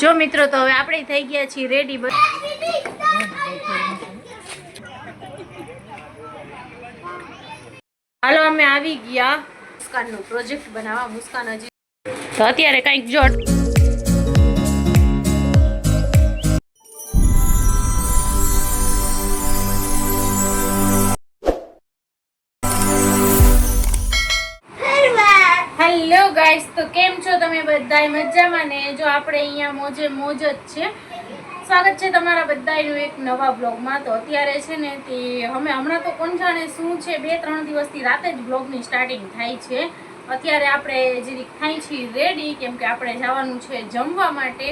જો મિત્રો, તો હવે આપણે થઈ ગયા છીએ રેડી હાલો, અમે આવી ગયા. મુસ્કાનનો પ્રોજેક્ટ બનાવવા, મુસ્કાન હજી તો અત્યારે કંઈક જો હેલો ગાઈસ તો કેમ છો તમે બધાય મજામાં ને? જો આપણે અહીંયા મોજે મોજ જ છે. સ્વાગત છે તમારા બધાનું એક નવા બ્લોગમાં. તો અત્યારે છે ને તે અમે હમણાં તો કોણ જાણે શું છે, બે ત્રણ દિવસથી રાતે જ બ્લોગની સ્ટાર્ટિંગ થાય છે. અત્યારે આપણે જરીક થાય છીએ રેડી કેમ કે આપણે જવાનું છે જમવા માટે.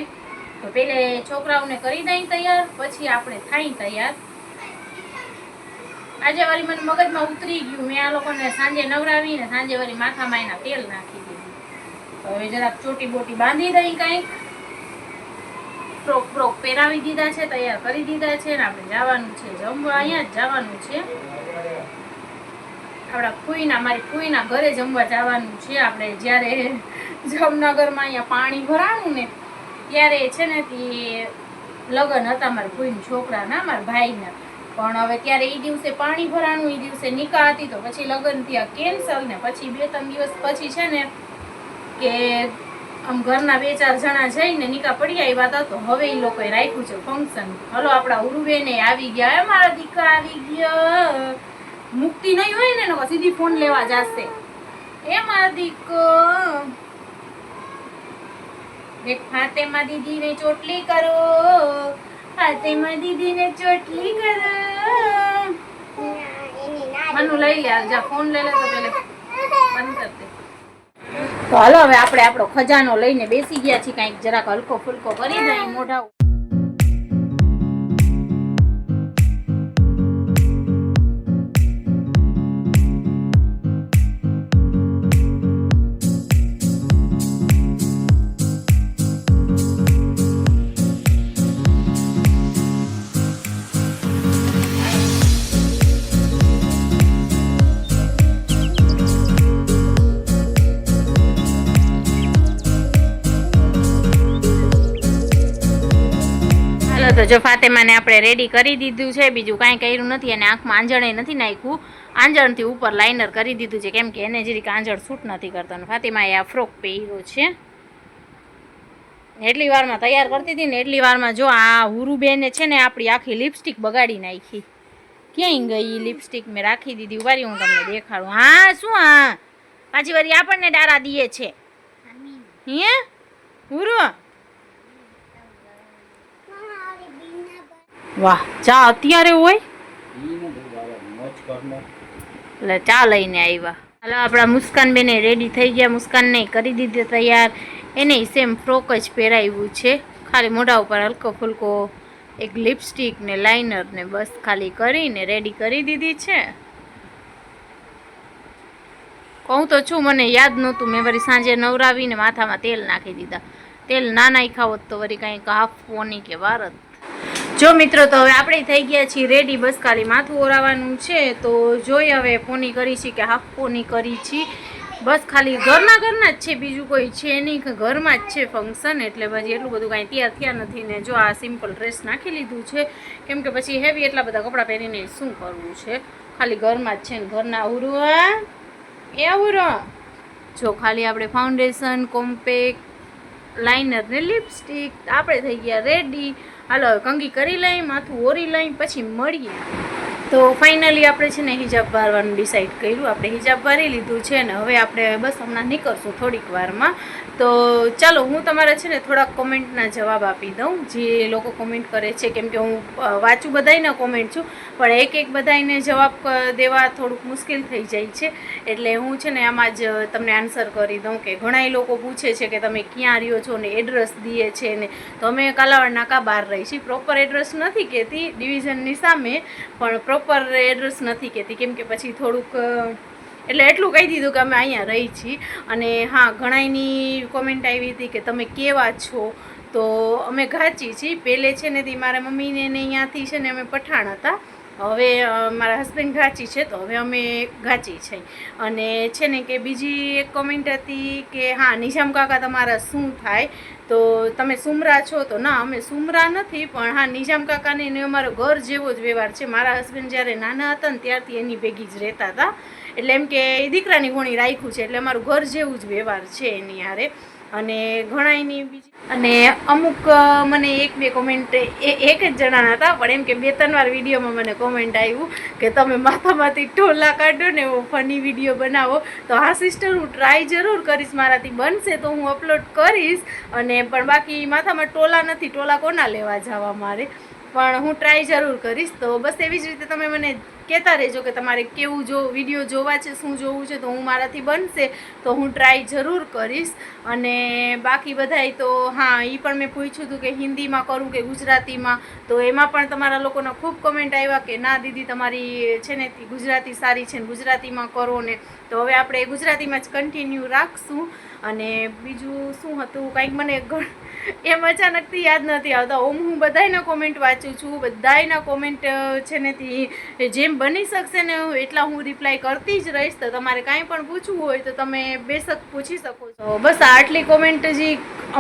તો પહેલે છોકરાઓને કરી દઈ તૈયાર, પછી આપણે થાય તૈયાર. આજે વારી મને મગજમાં ઉતરી ગયું. મેં આ લોકોને સાંજે નવરાવીને સાંજે વારી માથામાં એના તેલ નાખી દીધું તો હવે જરાક ચોટી બોટી બાંધી દઈ કંઈક ફ્રોક ફ્રોક પહેરાવી દીધા છે, તૈયાર કરી દીધા છે, ને આપણે જવાનું છે જમવા, અહીંયા જ જવાનું છે. આપણા ફૂઈના, મારી ફૂઈના ઘરે જમવા જવાનું છે. આપણે જ્યારે જામનગરમાં અહીંયા પાણી ભરાણું ને, ત્યારે છે ને તે લગ્ન હતા મારા ફૂઈના છોકરાના મારા ભાઈના. પણ હવે ત્યારે એ દિવસે પાણી ભરાણું એ દિવસે નિકા હતી, તો પછી લગ્ન ત્યાં કેન્સલ ને પછી બે ત્રણ દિવસ પછી છે ને કે આમ ઘરના બે ચાર જણા જઈને નિકા પડી આવ્યા હતા તો હવે એ લોકોએ રાખ્યું છે ફંક્શન હલો આપણા ઉરુબેને આવી ગયા. એ મારા દીકરા આવી ગયા. મુક્તિ નહીં હોય ને સીધી ફોન લેવા જશે. એ મારા દીક એક ફાતેમા દીદીને ચોટલી કરો ફાતેમા દીદીને ચોટલી કરો. મનુ લઈ લે જા ફોન લઈ લે તો પેલે બંધ કર દે. તો હાલો હવે આપણે આપણો ખજાનો લઈને બેસી ગયા છીએ કાંઈક જરાક હલકો ફુલકો કરી દઈએ મોઢા તો જો ફાતેમાને આપણે રેડી કરી દીધું છે, બીજું કાંઈ કર્યું નથી અને આંખમાં આંજણે નથી નાખ્યું. આંજણથી ઉપર લાઇનર કરી દીધું છે, કેમ કે એને જરીક આંજણ સૂટ નથી કરતો. અને ફાતેમાએ આ ફ્રોક પહેર્યો છે. એટલી વારમાં તૈયાર કરતી હતી ને એટલી વારમાં જો આ હુરુબેને છે ને આપણી આખી લિપસ્ટિક બગાડી નાખી. ક્યાંય ગઈ લિપસ્ટિક મેં રાખી દીધી. ઉભારી હું તમને દેખાડું. હા, શું હા? પાછી વારી આપણને ડારા દીએ છે. હે? હુરુ? વાહ, ચા અત્યારે હોય? એટલે ચા લઈને આવ્યા હાલો, આપણા મુસ્કાન બેને રેડી થઈ ગયા. મુસ્કાનને કરી દીધી તૈયાર. એને સેમ ફ્રોક જ પહેરાવ્યું છે. ખાલી મોઢા ઉપર હલકો ફૂલકો એક લિપસ્ટિક ને લાઇનર ને બસ ખાલી કરીને રેડી કરી દીધી છે. કહું તો છું, મને યાદ નહોતું. મેં વળી સાંજે નવરાવીને માથામાં તેલ નાખી દીધા. તેલ ના નાખ્યા હોત તો વળી કાંઈ હાફ પોની કે વાર જ જો મિત્રો, તો હવે આપણે થઈ ગયા છીએ રેડી બસ ખાલી માથું ઓરાવાનું છે, તો જોઈ હવે પોની કરી છે કે હાફ પોની કરી છે. બસ ખાલી ઘરના ઘરના જ છે, બીજું કોઈ છે નહીં ઘરમાં જ છે ફંક્શન એટલે પછી એટલું બધું કાંઈ તૈયાર થયા નથી ને જો આ સિમ્પલ ડ્રેસ નાખી લીધું છે, કેમ કે પછી હેવી એટલા બધા કપડાં પહેરીને શું કરવું છે? ખાલી ઘરમાં જ છે ને ઘરના ઉરવા એ ઉરો જો ખાલી આપણે ફાઉન્ડેશન કોમ્પેક્ટ લાઇનર ને લિપસ્ટિક આપણે થઈ ગયા રેડી હાલો કંગી કરી લઈ માથું ઓરી લઈ પછી મળીએ. તો ફાઇનલી આપણે છે ને હિજાબ ભરવાનું ડિસાઈડ કર્યું. આપણે હિજાબ ભરી લીધું છે ને હવે આપણે બસ હમણાં નીકળશું થોડીક વારમાં. તો ચાલો, હું તમારા છે ને થોડાક કોમેન્ટના જવાબ આપી દઉં. જે લોકો કોમેન્ટ કરે છે, કેમ કે હું વાંચું બધાયના કોમેન્ટ છું, પણ એક એક બધાયને જવાબ દેવા થોડુંક મુશ્કેલ થઈ જાય છે. એટલે હું છે ને આમાં જ તમને આન્સર કરી દઉં કે ઘણાય લોકો પૂછે છે કે તમે ક્યાં રહ્યો છો ને એડ્રેસ દઈએ છે ને. તો અમે કાલાવાડ નાકા બહાર રહી છીએ. પ્રોપર એડ્રેસ નથી કહેતી ડિવિઝનની સામે, પણ પ્રોપર એડ્રેસ નથી કહેતી. કેમ કે પછી થોડુંક એટલે એટલું કહી દીધું કે અમે અહીંયા રહી છીએ. અને હા, ઘણાયની કોમેન્ટ આવી હતી કે તમે કેવા છો? તો અમે ઘાચી છીએ. પહેલે છે ને તે મારા મમ્મીને ને અહીંયાથી છે ને અમે પઠાણ હતા. હવે મારા હસબન્ડ ઘાચી છે, તો હવે અમે ઘાચી છે. અને છે ને કે બીજી એક કોમેન્ટ હતી કે, હા, નિઝામ કાકા, તમારા શું થાય? તો તમે સુમરા છો, તો ના, અમે સુમરા નથી, પણ હા, નિઝામ કાકાને એને અમારો ઘર જેવો જ વ્યવહાર છે. મારા હસબન્ડ જ્યારે નાના હતા ને ત્યારથી એની ભેગી જ રહેતા હતા. એટલે એમ કે, એ દીકરાની ઘોણી રાખ્યું છે, એટલે અમારું ઘર જેવું જ વ્યવહાર છે એની હારે. અને ઘણાયની બીજી અને અમુક મને એક બે કોમેન્ટ એક જ જણાના હતા, પણ એમ કે બે ત્રણ વાર વિડીયોમાં મને કોમેન્ટ આવ્યું કે તમે માથામાંથી ઢોલા કાઢો ને એવો ફની વીડિયો બનાવો. તો હા સિસ્ટર હું ટ્રાય જરૂર કરીશ, મારાથી બનશે તો હું અપલોડ કરીશ. અને પણ બાકી માથામાં ટોલા નથી, ટોલા કોના લેવા જવા મારે? પણ હું ટ્રાય જરૂર કરીશ. તો બસ એવી જ રીતે તમે મને કહેતા રહેજો કે તમારે કેવું જો વીડિયો જોવા છે, શું જોવું છે, તો હું મારાથી બનશે, તો હું ટ્રાય જરૂર કરીશ. અને બાકી બધાય તો, હા એ પણ મેં પૂછ્યું હતું કે હિન્દીમાં કરું કે ગુજરાતીમાં? તો એમાં પણ તમારા લોકોના ખૂબ કમેન્ટ આવ્યા કે ના, દીદી, તમારી છે ને ગુજરાતી સારી છે ને, ગુજરાતીમાં કરો ને. તો હવે આપણે ગુજરાતીમાં જ કન્ટિન્યુ રાખશું. અને બીજું શું હતું? કંઈક મને ઘ- એમ અચાનકથી યાદ નથી આવતા. ઓમ, હું બધાયના કોમેન્ટ વાંચું છું, બધાયના કોમેન્ટ છે ને તે જેમ બની શકશે ને એટલા હું રિપ્લાય કરતી જ રહીશ. તો તમારે કાંઈ પણ પૂછવું હોય તો તમે બેશક પૂછી શકો છો. બસ આટલી કોમેન્ટ જે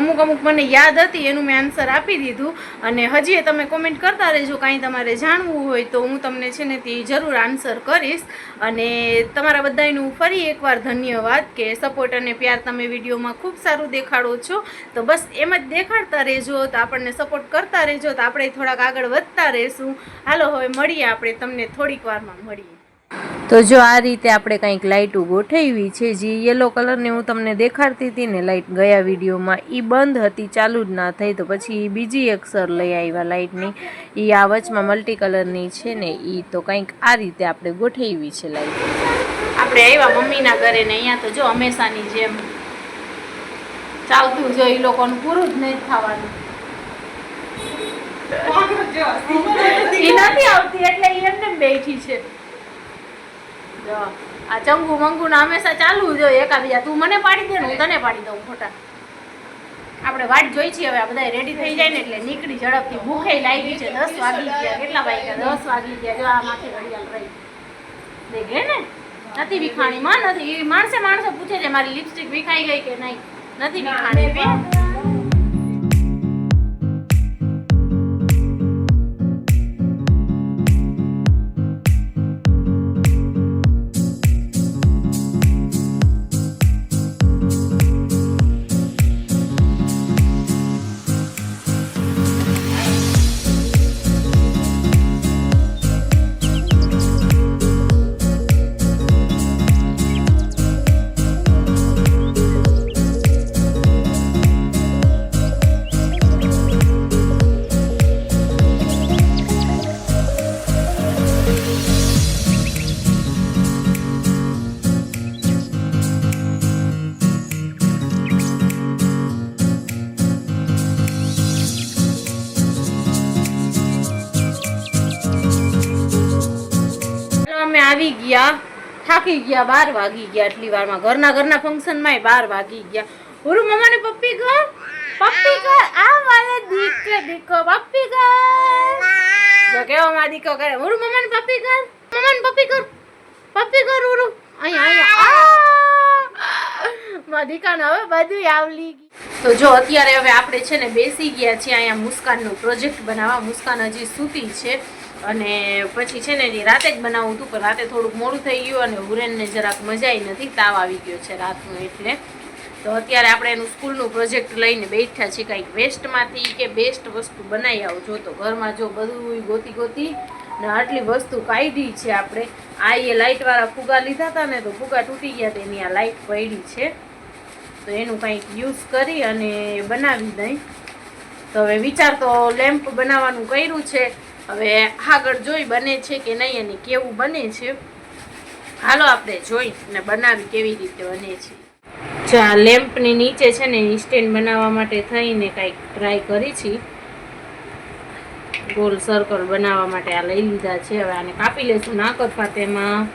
અમુક અમુક મને યાદ હતી એનું મેં આન્સર આપી દીધું. અને હજી તમે કોમેન્ટ કરતા રહેજો, કાંઈ તમારે જાણવું હોય તો હું તમને છે ને તે જરૂર આન્સર કરીશ. અને તમારા બધાયનું ફરી એકવાર ધન્યવાદ કે સપોર્ટ અને પ્યાર તમે વિડીયોમાં ખૂબ સારું દેખાડો છો. તો બસ એમ જ દેખાડતા રહેજો, તો આપણને સપોર્ટ કરતા રહેજો, તો આપણે થોડાક આગળ વધતા રહેશું. હાલો, હવે મળીએ આપણે, તમને થોડીક વારમાં મળીએ. તો જો આ રીતે આપણે કંઈક લાઇટો ગોઠવી છે, જે યલો કલરની હું તમને દેખાડતી હતી ને લાઇટ ગયા વિડીયોમાં એ બંધ હતી, ચાલુ જ ના થઈ, તો પછી એ બીજી એક સર લઈ આવ્યા લાઇટની એ આ વચમાં મલ્ટી કલરની છે ને એ તો કંઈક આ રીતે આપણે ગોઠવી છે લાઇટ આપણે આવ્યા મમ્મીના ઘરે ને અહીંયા તો જો હંમેશાની જેમ ચાલતું જો એ લોકોનું પૂરું જ નહીં થવાનું. એ નથી આવતી એટલે ઈ એમને બેઠી છે. જો. આ ચંગુ મંગુ ના હંમેશા ચાલુ જ હોય એકાબીજા તું મને પાડી દે ને હું તને પાડી દઉં ખોટા આપણે વાટ જોઈ છીએ હવે આ બધા રેડી થઈ જાય ને એટલે નીકળી ઝડપથી. ભૂખે લાગી છે દસ વાગી ગયા. કેટલા વાગ્યા? દસ વાગી ગયા. જો આ માથે ઘડિયાળ રહી. દેખે ને? નથી વિખાણી. માં નથી. માણસે માણસો પૂછે છે મારી લિપસ્ટિક વિખાઈ ગઈ કે નહીં? નથી ખાણી બેન આવી ગયા. થાકી ગયા, બાર વાગી ગયા આટલી વારમાં. ઘરના ઘરના ફંક્શનમાં બાર વાગી ગયા. ઓરું મમ્મા ને પપ્પી ઘર? પપ્પી ઘર? આ વાલે દીકરો દીકો પપ્પી ઘર? જો કેવો માં દીકરો કરે? ઓરું મમ્મા ને પપ્પી ઘર? મમ્મા ને પપ્પી ઘર? પપ્પી ઘર ઓરું અહીંયા અહીંયા. માં હવે બધું આવલી તો જો, અત્યારે હવે આપણે છે ને બેસી ગયા છીએ અહીંયા મુસ્કાનનો પ્રોજેક્ટ બનાવવા. મુસ્કાન હજી સૂતી છે. અને પછી છે ને, એની રાતે જ બનાવવું હતું, પણ રાતે થોડુંક મોડું થઈ ગયું અને હુરેનને જરાક મજાઈ નથી, તાવ આવી ગયો છે રાતનું એટલે. તો અત્યારે આપણે એનું સ્કૂલનું પ્રોજેક્ટ લઈને બેઠા છીએ, કંઈક વેસ્ટમાંથી કે બેસ્ટ વસ્તુ બનાવી આવજો તો ઘરમાં જો બધું ગોતી ગોતી ને આટલી વસ્તુ કાઢી છે આપણે. આ એ લાઇટવાળા ફુગા લીધા હતા ને, તો ફુગા તૂટી ગયા તેની આ લાઇટ પડી છે. તો એનું કંઈક યુઝ કરી અને બનાવી દઈ. તો હવે વિચાર તો લેમ્પ બનાવવાનું કર્યું છે. હવે આગળ જોઈ બને છે કે નહીં અને કેવું બને છે. હાલો આપણે જોઈ ને બનાવી કેવી રીતે બને છે. જો આ લેમ્પની નીચે છે ને સ્ટેન્ડ બનાવવા માટે થઈને કાંઈક ટ્રાય કરી છે. ગોલ સર્કલ બનાવવા માટે આ લઈ લીધા છે. હવે આને કાપી લેશું ના કરતા તેમાં.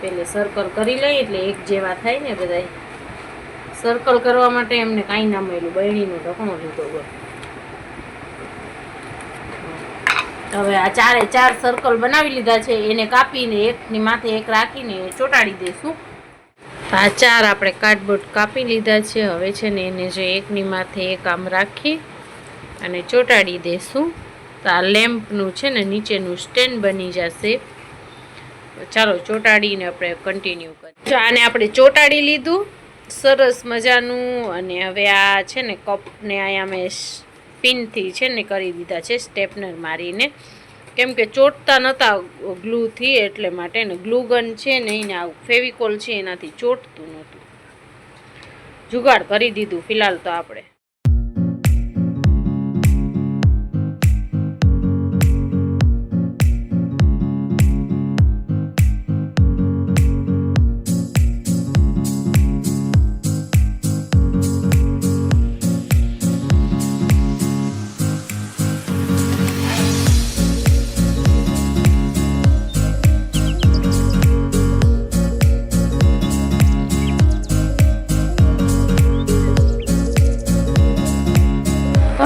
પેલે સર્કલ કરી લઈએ એટલે એક જેવા થાય ને બધા સર્કલ કરવા માટે એમને કાંઈ ના મળ્યું. બહેણીનું ઢકણું લીધો બોલ હવે આ ચારે ચાર સર્કલ બનાવી લીધા છે, એને કાપીને એકની માથે એક રાખીને ચોંટાડી દઈશું. આ ચાર આપણે કાર્ડબોર્ડ કાપી લીધા છે, હવે છે ને એને જે એકની માથે એક આમ રાખી અને ચોંટાડી દઈશું. તો આ લેમ્પનું છે ને નીચેનું સ્ટેન્ડ બની જશે. ચાલો ચોંટાડીને આપણે કન્ટિન્યુ કરીએ. આને આપણે ચોંટાડી લીધું, સરસ મજાનું. અને હવે આ છે ને કપને અહીંયા મેં પિનથી છે ને કરી દીધા છે, સ્ટેપનર મારીને. કેમ કે ચોટતા નહોતા ગ્લુથી એટલે માટે ને ગ્લુગન છે ને એને આવું ફેવિકોલ છે, એનાથી ચોટતું નહોતું જુગાડ કરી દીધું, ફિલહાલ તો આપણે.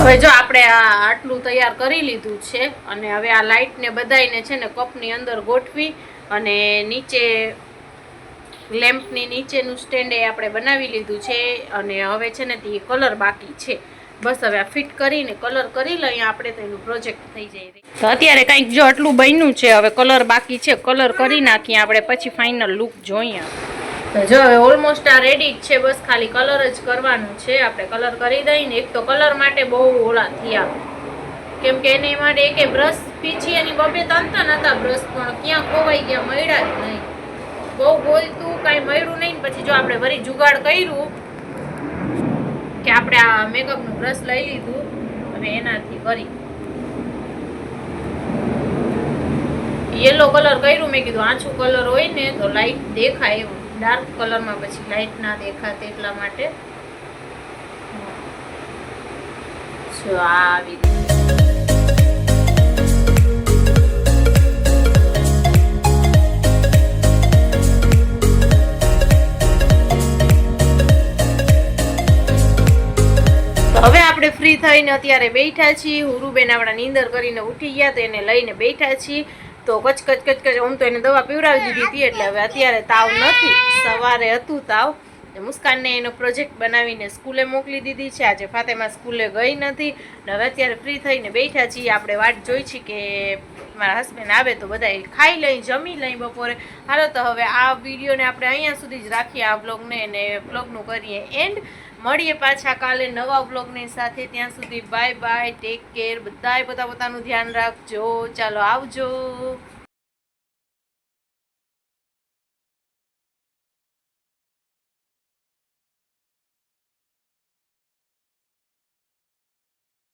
હવે જો આપણે આ આટલું તૈયાર કરી લીધું છે અને હવે આ લાઇટને બધાયને છે ને કપની અંદર ગોઠવી અને નીચે લેમ્પની નીચેનું સ્ટેન્ડ એ આપણે બનાવી લીધું છે અને હવે છે ને તે કલર બાકી છે. બસ હવે આ ફિટ કરીને કલર કરી લઈએ આપણે તો એનું પ્રોજેક્ટ થઈ જાય તો અત્યારે કંઈક જો આટલું બન્યું છે, હવે કલર બાકી છે, કલર કરી નાખીએ, આપણે પછી ફાઇનલ લુક જોઈએ. જો હવે ઓલમોસ્ટ આ રેડી જ છે, બસ ખાલી કલર જ કરવાનું છે. આપણે કલર કરી દઈને એક તો કલર માટે બહુ ઓળા થયા. કેમ કે એને માટે એકે બ્રશ પીછી, એની બબે તંતન હતા બ્રશ પણ ક્યાં ખોવાઈ ગયા, મળ્યા જ નહીં. બહુ બોલતું કાંઈ મળ્યું નહીં, પછી જો આપણે વરી જુગાડ કર્યું કે આપણે આ મેકઅપનું બ્રશ લઈ લીધું અને એનાથી કરી. યલો કલર કર્યું, મેં કીધું આછું કલર હોય ને તો લાઈટ દેખાય એવું. ડાર્ક કલરમાં પછી લાઇટ ના દેખાતે એટલા માટે. હવે આપણે ફ્રી થઈને અત્યારે બેઠા છીએ. હુરુબેન આપણા નીંદર કરીને ઉઠી ગયા તો એને લઈને બેઠા છીએ. તો કચ કચ કચ કચ હું તો એને દવા પીવડાવી દીધી હતી એટલે હવે અત્યારે તાવ નથી. સવારે હતું તાવ. મુસ્કાનને એનો પ્રોજેક્ટ બનાવીને સ્કૂલે મોકલી દીધી છે. આજે ફાતેમાં સ્કૂલે ગઈ નથી. ને હવે અત્યારે ફ્રી થઈને બેઠા છીએ. આપણે વાટ જોઈ છીએ કે મારા હસબન્ડ આવે તો બધા ખાઈ લઈ, જમી લઈ બપોરે. હાલો તો હવે આ વિડીયોને આપણે અહીંયા સુધી જ રાખીએ. આ બ્લોગને અને બ્લોગનું કરીએ એન્ડ મળીએ પાછા કાલે નવા બ્લોગની સાથે. ત્યાં સુધી બાય બાય ટેક કેર બધાય પોતા પોતાનું ધ્યાન રાખજો. ચાલો આવજો.